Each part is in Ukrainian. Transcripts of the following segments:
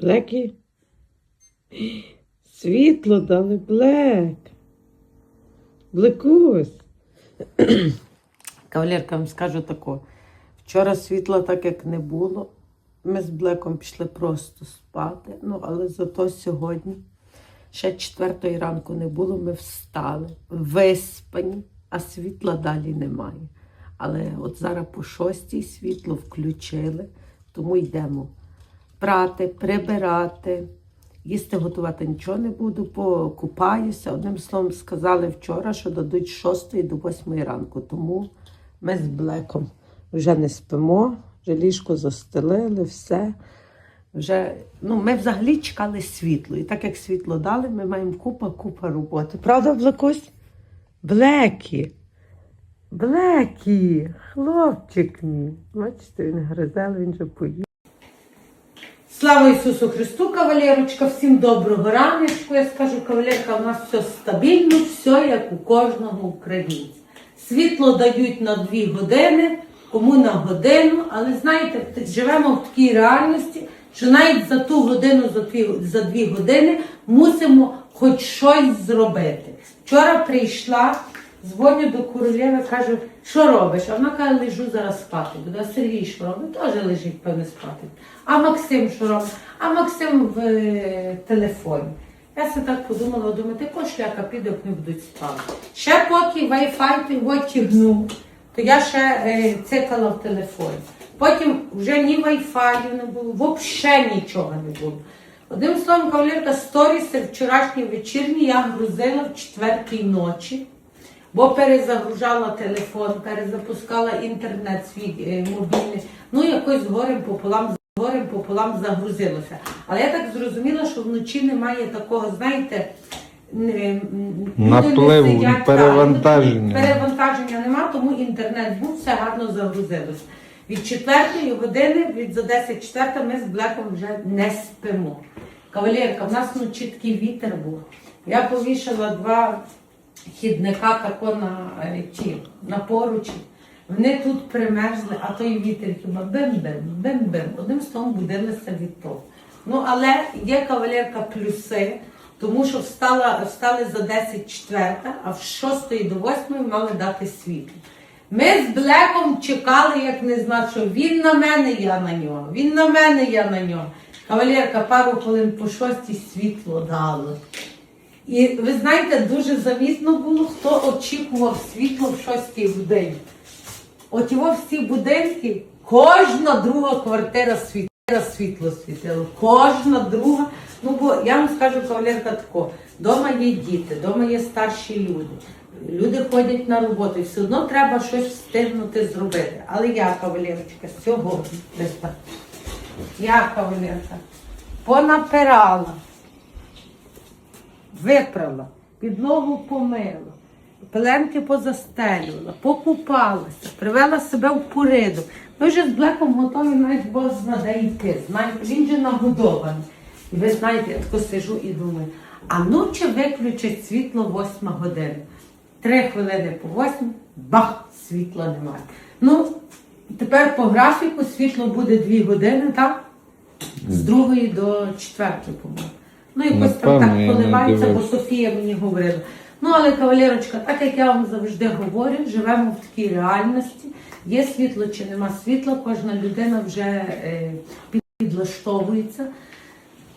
Блекі? Світло дали, Блек. Блекусь. Кавалерка, вам скажу тако. Вчора світла так як не було. Ми з Блеком пішли просто спати. Ну, але зато сьогодні ще четвертої ранку не було. Ми встали, виспані, а світла далі немає. Але от зараз по шостій світло включили, тому йдемо прати, прибирати. Їсти готувати нічого не буду, покупаюся. Одним словом, сказали вчора, що дадуть з 6 до 8 ранку. Тому ми з Блеком вже не спимо, вже ліжко застелили, все. Вже, ну, ми взагалі чекали світло. І так як світло дали, ми маємо купа-купа роботи. Правда, Блекусь? Блекі. Блекі, хлопчик мій. Бачите, він гризе, він же поїв. Слава Ісусу Христу, кавалерочка, всім доброго раночку. Я скажу, кавалерка, у нас все стабільно, все як у кожного українця. Світло дають на дві години, кому на годину, але знаєте, живемо в такій реальності, що навіть за ту годину, за дві, за дві години мусимо хоч щось зробити. Вчора прийшла, дзвоню до королеви, кажу, що робиш? А вона каже, лежу зараз спати. Буде а Сергій що робить? Теж лежить, певне, спати. А Максим що робить? А Максим в е, телефоні. Я себе так подумала, думаю, ти шляка піде, не будуть спати. Ще поки Wi-Fi його то я ще е, цикала в телефоні. Потім вже ні Wi-Fi не було, взагалі нічого не було. Одним словом, кавалерка, сторіси вчорашні вечірні я грузила в четвертій ночі, бо перезагружала телефон, перезапускала інтернет свій е, мобільний. Ну, якось з горем пополам, з горем пополам загрузилося. Але я так зрозуміла, що вночі немає такого, знаєте, не- люди не сидять, перевантаження. Перевантаження нема, тому інтернет був, все гарно загрузилося. Від четвертої години, від за 10 четверта, ми з Блеком вже не спимо. Кавалерка, в нас вночі такий вітер був. Я повішала два хідника тако на е, ті, на поручі. Вони тут примерзли, а той вітер хіба бим-бим, бим-бим. Одним словом будилися від того. Ну, але є кавалерка плюси, тому що встала, встали за 10 четверта, а в 6 до 8 мали дати світло. Ми з Блеком чекали, як не знаю, що він на мене, я на нього. Він на мене, я на нього. Кавалерка пару хвилин по шостій світло дало. І ви знаєте, дуже замісно було, хто очікував світло в шостій годині. От його всі будинки, кожна друга квартира світила, світло світило. Кожна друга. Ну, бо я вам скажу, кавалерка тако, дома є діти, дома є старші люди. Люди ходять на роботу, і все одно треба щось встигнути зробити. Але я, кавалерочка, сьогодні, я, кавалерка, понапирала, випрала, підлогу помила, пеленки позастелювала, покупалася, привела себе в порядок. Ми вже з Блеком готові навіть Бог знаде йти. Знаєте, він же нагодований. І ви знаєте, я тако сижу і думаю, а ну чи виключать світло восьма година? Три хвилини по восьмій, бах, світла немає. Ну, тепер по графіку світло буде дві години, так? З другої до четвертої, по-моєму. Ну, якось там так я не коливається, бо. Софія мені говорила. Ну, але кавалерочка, так як я вам завжди говорю, живемо в такій реальності. Є світло чи нема світла, кожна людина вже е, підлаштовується.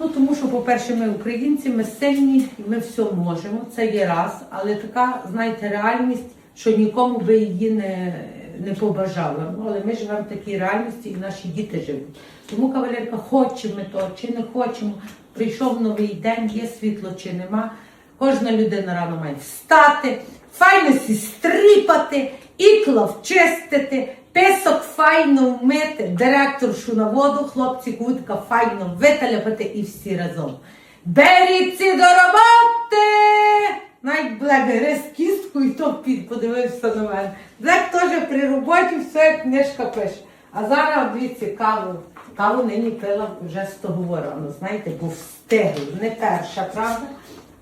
Ну, тому що, по-перше, ми українці, ми сильні, і ми все можемо, це є раз. Але така, знаєте, реальність, що нікому би її не, не побажала. Ну, але ми живемо в такій реальності і наші діти живуть. Тому, кавалерка, хочемо ми то чи не хочемо, прийшов новий день, є світло чи нема. Кожна людина рано має встати, файно сі стріпати, ікла вчистити, писок файно вмити, директоршу на воду, хлопці кутка файно виталяпати і всі разом. Беріться до роботи! Навіть Блек гриз кістку і то під подивився на мене. Блек теж при роботі все як книжка пише. А зараз дивіться каву. Каву нині пила вже з того рано, знаєте, бо встигли. Не перша, правда?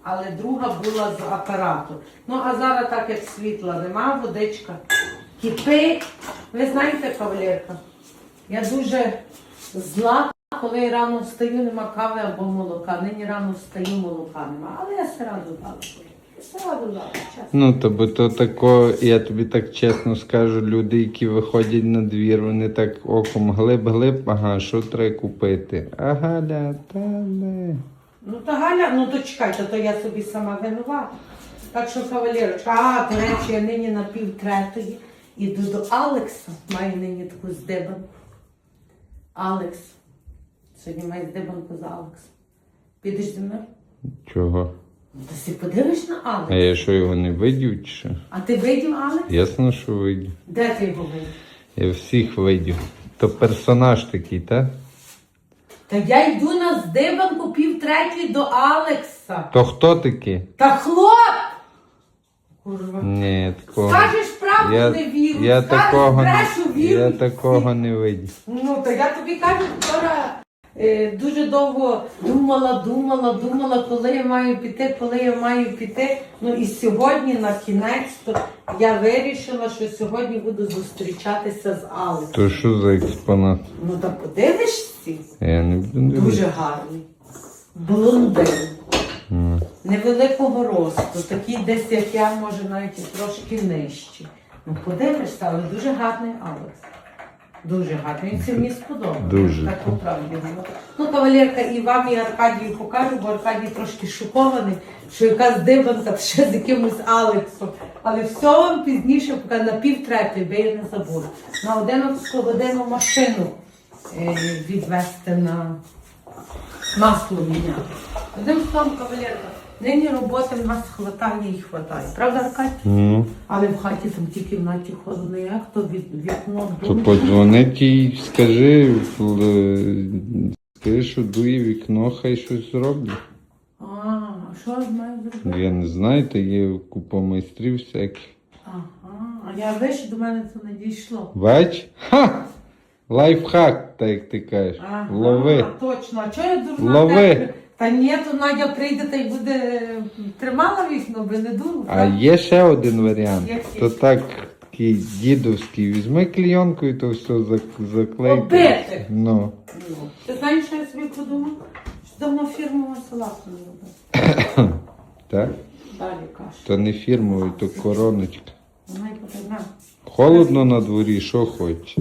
але друга була з апарату. Ну, а зараз, так як світла нема, водичка кипить. Ви знаєте, кавалерка, я дуже зла. Коли я рано встаю, нема кави або молока. Нині рано встаю, молока нема. Але я все раду дала. Все раду чесно. Ну, то бо то тако, я тобі так чесно скажу, люди, які виходять на двір, вони так оком глиб-глиб, ага, що треба купити? А Галя, та не. Ну та Галя, ну то чекайте, то я собі сама винувата. Так що, кавалерочка, а, до речі, я нині на пів третої іду до Алекса. Маю нині таку здибанку. Алекс. Сьогодні маю здибанку з Алексом. Підеш зі мною? Чого? Та си подивиш на А Алекса. я що його не видів чи що? А ти видів Алекс? Ясно, що видів. Де ти його видів? Я всіх видів. То персонаж такий, так? Та я йду на здибанку пів третьої до Алекса. То хто такий? Та хлоп! Курва. Ні, такого. Скажеш правду, Я, не вірю. я, Скажеш такого, брешу, не, вірю. я такого не видів. Ну, то я тобі кажу, вчора дуже довго думала, думала, думала, коли я маю піти, коли я маю піти. Ну і сьогодні на кінець то я вирішила, що сьогодні буду зустрічатися з Алексом. То що за експонат? Ну та подивишся, Я не буду дивитися. дуже гарний. Блондин. Невеликого росту, такий десь, як я, може навіть і трошки нижчий. Ну подивишся, але дуже гарний Алекс. Дуже гарний. Він це мені сподобався. Дуже. Так правді. Ну, Ну, кавалерка, і вам, і Аркадію покажу, бо Аркадій трошки шокований, що якась диванка ще з якимось Алексом. Але все вам пізніше покажу на пів третьої, бо я не забула. На 11 годину машину е, відвести на масло міняти. Одним словом, кавалерка, нині роботи в нас хватає і хватає. Правда, Аркадій? Ну, Але в хаті там ті кімнаті холодно, як то від вікно то дує. подзвони їй, скажи, л- скажи, що дує вікно, хай щось зроблять. А, що ж маю зробити? Я не знаю, та є купа майстрів всяких. Ага, а я вище до мене це не дійшло. Бач? Ха! Лайфхак, так як ти кажеш. Ага, Лови. точно. А чого я дурна? Лови. Та ні, то Надя прийде та й буде тримала вікно, би не думав. А є ще один варіант. Який? То так, такий дідовський. Візьми клейонкою, то все зак- заклейте. Ну. Ну, Ти знаєш, що я собі подумав? Що давно фірмова салату не робила. Так? Далі каша. То не фірмовий, то короночка. Вона й потрібна. Холодно на дворі, що хочеш.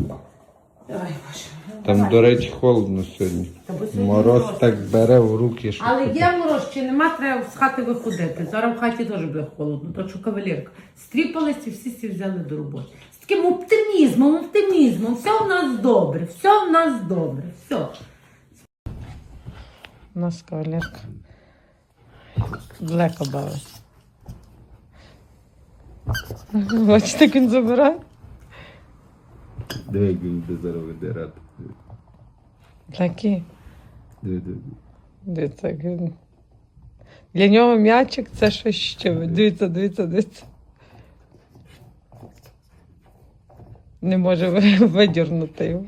Давай, Боже. Там, давай. до речі, холодно сьогодні. Сьогодні Мороз мороз. так бере в руки, що. Але є мороз, чи нема, треба з хати виходити. Зараз в хаті теж буде холодно, то що кавалерка. Стріпалися і всі сі взяли до роботи. З таким оптимізмом, оптимізмом. Все в нас добре, все в нас добре, все. У нас кавалерка. Далеко бавить. Бачите, як він забирає? Диви, як він буде зараз видирати. Диви. Дивіться. Для нього м'ячик це щось ще. Дивіться, дивіться, дивіться. Не може ви- видірнути його.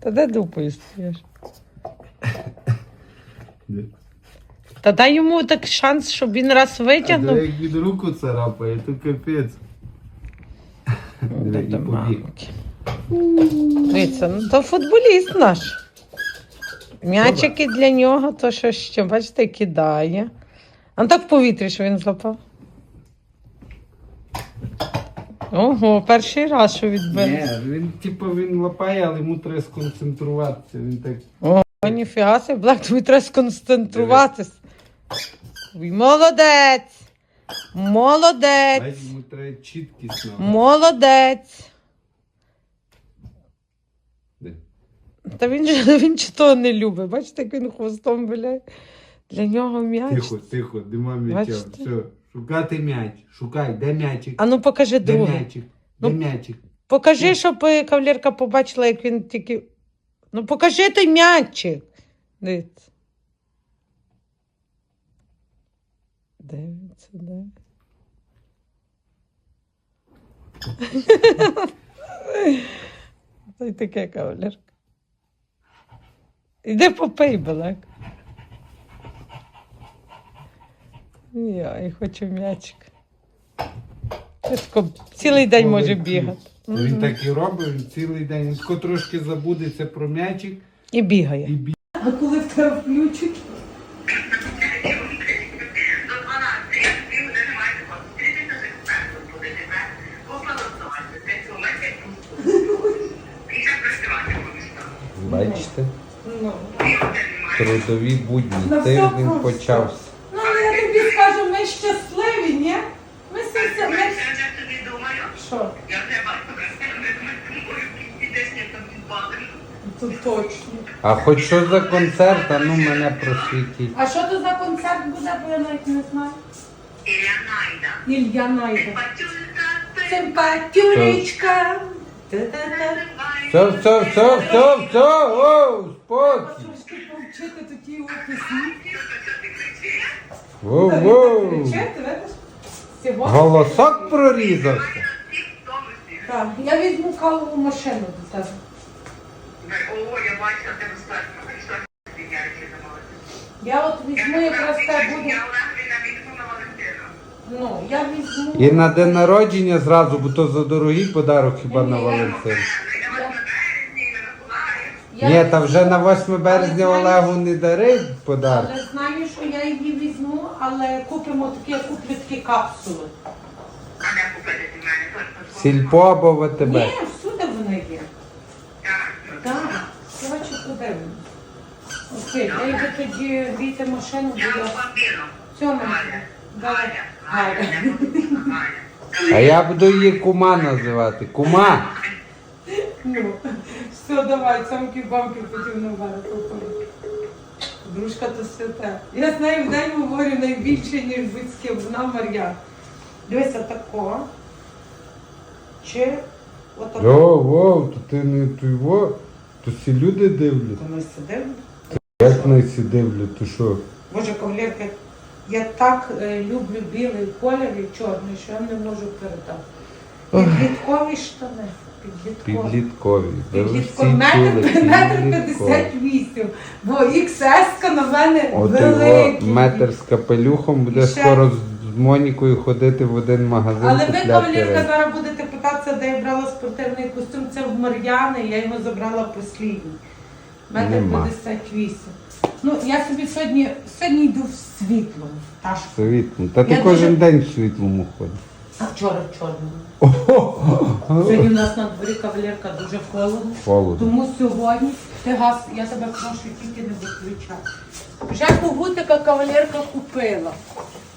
Та де дупою стоїш? Та дай йому так шанс, щоб він раз витягнув. як він руку царапає, то капець. Побіг. Дивіться, ну то футболіст наш. М'ячики для нього, то що ще, бачите, кидає. А ну так в повітрі, що він злапав. Ого, перший раз, що відбив. Ні, він типу він лапає, але йому треба сконцентруватися. Він так. О, ніфіга себе, Блек, тобі треба сконцентруватись. Ой, Молодець! Молодець! Бачиш, йому треба чіткісно. Молодець! Де? Та він же він чи того не любить. Бачите, як він хвостом виляє. Для нього м'яч. Тихо, тихо, нема м'яча. Бачите? Все, шукати м'яч. Шукай, де м'ячик? А ну покажи Де другий. м'ячик? Де Ну, м'ячик? Покажи, щоб е, кавалерка побачила, як він тільки. Ну покажи той м'ячик. Дивіться. Дивиться, дивиться. Та й таке кавалерка. Іди попий, Балак. Я і хочу м'ячик. Цілий день може бігати. Він так і робить, він цілий день. Він тако трошки забудеться про м'ячик, І бігає. І бі- А коли в тебе включать? До 12, я тобі вже не маю такого. Стрітися з експертом буде тебе поголосувати. Це чоловік і ще працювати будеш там. Бачите? Ну. І один немає. Трудові будні. На все Тиждень просто. почався. Ну, але я тобі скажу, ми щасливі, ні? Ми все це. Я Ми... тобі думаю, Що? я бачу, не десь не там підпадеш. Тут точно. А хоч що за концерт, а ну мене просвітіть. А що то за концерт буде, бо я навіть не знаю. Ілля Найда. Ілья ти Симпатюречка. Та-та-та. Все, все, все, все, все, о, спокій. Повчити такі пісні. Воу, Та воу. Кричати, видиш? Сьогодні. Голосок прорізався. Так, я візьму кавову машину до тебе. О, я бачила, складно. Прийшла я от візьму якраз на Валентина. Ну, я візьму. І на день народження зразу, бо то за дорогий подарок хіба на Валентин. Я вас на березні, на Миколаїв. Я Ні, та вже на 8 березня Олегу не дарив подарок. Але знаю, що я її візьму, але купимо такі, я куплю такі капсули. А де купити в мене? Точно. Сільпо або ВТБ. Ні, всюди вони є. Так. Так, коротше, подивимось. Окей, я йду тоді війти машину, бо Я я у бамбіно. Галя. Давай. Галя. Галя. Галя. не буду. Галя. А я буду її кума називати. Кума. Ну, все, давай, самки бамки потім на мене походить. Дружка то святе. Я з нею в день говорю найбільше, ніж будь-з вона Мар'ян. Дивися тако. Чи отако. О, воу, то ти не той во, то всі люди дивлять. То ми сидимо. Як не всі дивлять, то що? Боже, кавалерка, я так е, люблю білий колір і чорний, що я не можу передати. Підліткові штани. Підліткові. Підліткові. Метр, метр 58. Бо XS на мене От великий. метр з капелюхом буде ще- скоро з Монікою ходити в один магазин. Але ви, купляти зараз будете питатися, де я брала спортивний костюм. Це в Мар'яни, я його забрала послідній. Метр Нема. 58. Ну, я собі сьогодні, сьогодні йду в світлому. Ташку. Світло. Та ти Я кожен дуже- день в світлому ходиш. А вчора в чорному. Сьогодні у нас на дворі кавалерка дуже холодно. Холодно. Тому сьогодні ти газ, я тебе прошу тільки не виключай. Вже когутика кавалерка купила.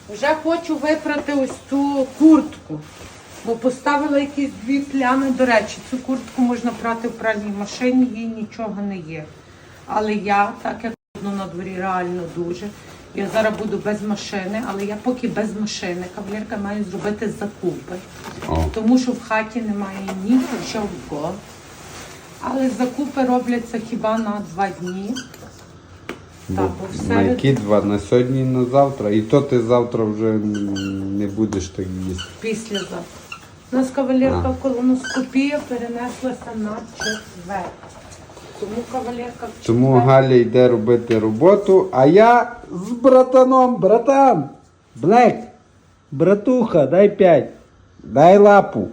Вже хочу випрати ось цю куртку. Бо поставила якісь дві плями. До речі, цю куртку можна прати в пральній машині, їй нічого не є. Але я, так як на дворі реально дуже. Я зараз буду без машини, але я поки без машини, кавалерка маю зробити закупи. О. Тому що в хаті немає нічого. Але закупи робляться хіба на два дні. Бо Так, бо в на які два? На сьогодні і на завтра. І то ти завтра вже не будеш так їсти. Післязавтра. У нас кавалерка в колоноскопія перенеслася на четвер. Тому кавалерка Тому Галя йде робити роботу, а я з братаном, братан, Блек, братуха, дай п'ять, дай лапу.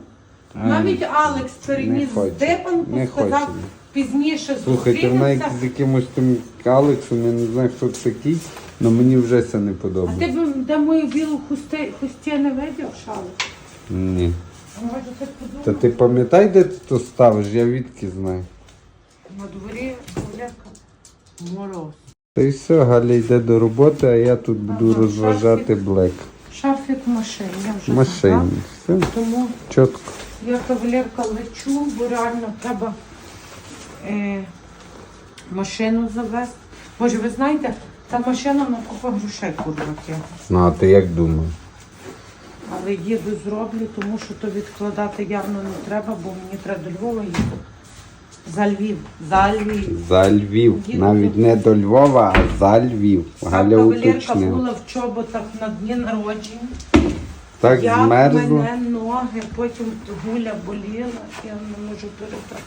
Навіть Алекс переніс Не хоче, не сказав хоче. пізніше Слухайте, вона як зустрінемося. з якимось тим Алексом, я не знаю, хто це такий, але мені вже це не А ти подобається. б де мою білу хусти, хусті не видів, шалу? Ні. А може ти подумав? Та ти пам'ятай, де ти то ставиш, я відки знаю. На дворі кавалерка мороз. Та й все, Галя йде до роботи, а я тут буду Ага, розважати шарфік. Блек. Шарфік в машині, я вже В машині. забрала. Все, Тому чітко. я кавалерка лечу, бо реально треба е, машину завести. Боже, ви знаєте, та машина на купа грошей курва тягне. Ну, а ти як думаєш? Але їду зроблю, тому що то відкладати явно не треба, бо мені треба до Львова їхати. За Львів, за Львів. За Львів. Їду Навіть не до Львова, а за Львів. Галя кавалерка уточнила. була в чоботах на дні народження. Так Як змерзло. мене ноги, потім гуля боліла, я не можу перестати.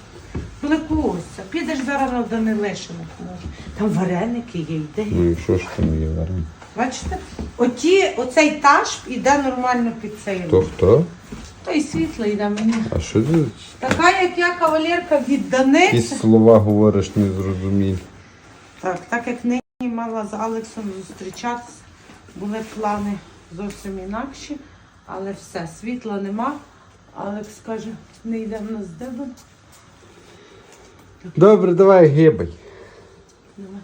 Плекуся, підеш зараз на Данилишиних може. Там вареники є, йде. Ну і що ж там є варіант? Бачите? Оті, оцей таш іде нормально під цей То хто? Та й світло йде мені. А що ти Така, як я кавалерка від якісь Даниці. слова говориш незрозумілі? Так, так як нині мала з Алексом зустрічатися, були плани зовсім інакші, але все, світла нема. Алекс каже, не йдемо на здебен. Добре, давай гибай. Давай.